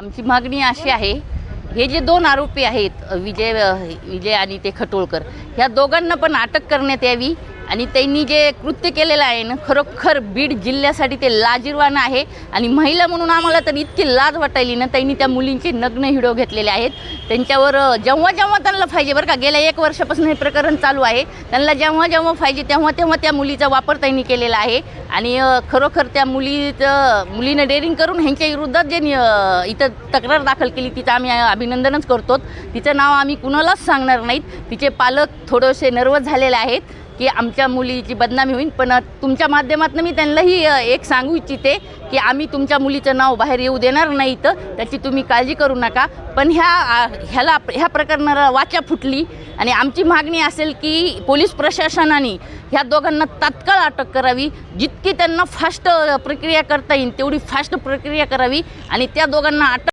आमची मागणी अशी आहे हे जे दोन आरोपी आहेत विजय विजय आणि ते खटोळकर ह्या दोघांना पण अटक करण्यात यावी आणि त्यांनी जे कृत्य केलेलं आहे ना खरोखर बीड जिल्ह्यासाठी ते लाजीरवाणं आहे आणि महिला म्हणून आम्हाला तर इतकी लाज वाटायली ना त्यांनी त्या मुलींचे नग्न हिडो घेतलेले आहेत. त्यांच्यावर जेव्हा जेव्हा त्यांना पाहिजे बरं का गेल्या एक वर्षापासून हे प्रकरण चालू आहे त्यांना जेव्हा जेव्हा पाहिजे तेव्हा तेव्हा त्या मुलीचा वापर त्यांनी केलेला आहे. आणि खरोखर त्या मुलीचं मुलीनं डेअरिंग करून ह्यांच्या विरुद्धात जे इथं तक्रार दाखल केली तिचं आम्ही अभिनंदनच करतो. तिचं नाव आम्ही कुणालाच सांगणार नाहीत. तिचे पालक थोडेसे नर्वस झालेले आहेत की आमच्या मुलीची बदनामी होईल. पण तुमच्या माध्यमातून मी त्यांनाही एक सांगू इच्छिते की आम्ही तुमच्या मुलीचं नाव बाहेर येऊ देणार नाही तर त्याची तुम्ही काळजी करू नका. पण ह्या ह्याला ह्या प्रकरणाला वाचा फुटली. आणि आमची मागणी असेल की पोलीस प्रशासनाने ह्या दोघांना तात्काळ अटक करावी. जितकी त्यांना फास्ट प्रक्रिया करता येईल तेवढी फास्ट प्रक्रिया करावी. आणि त्या दोघांना अटक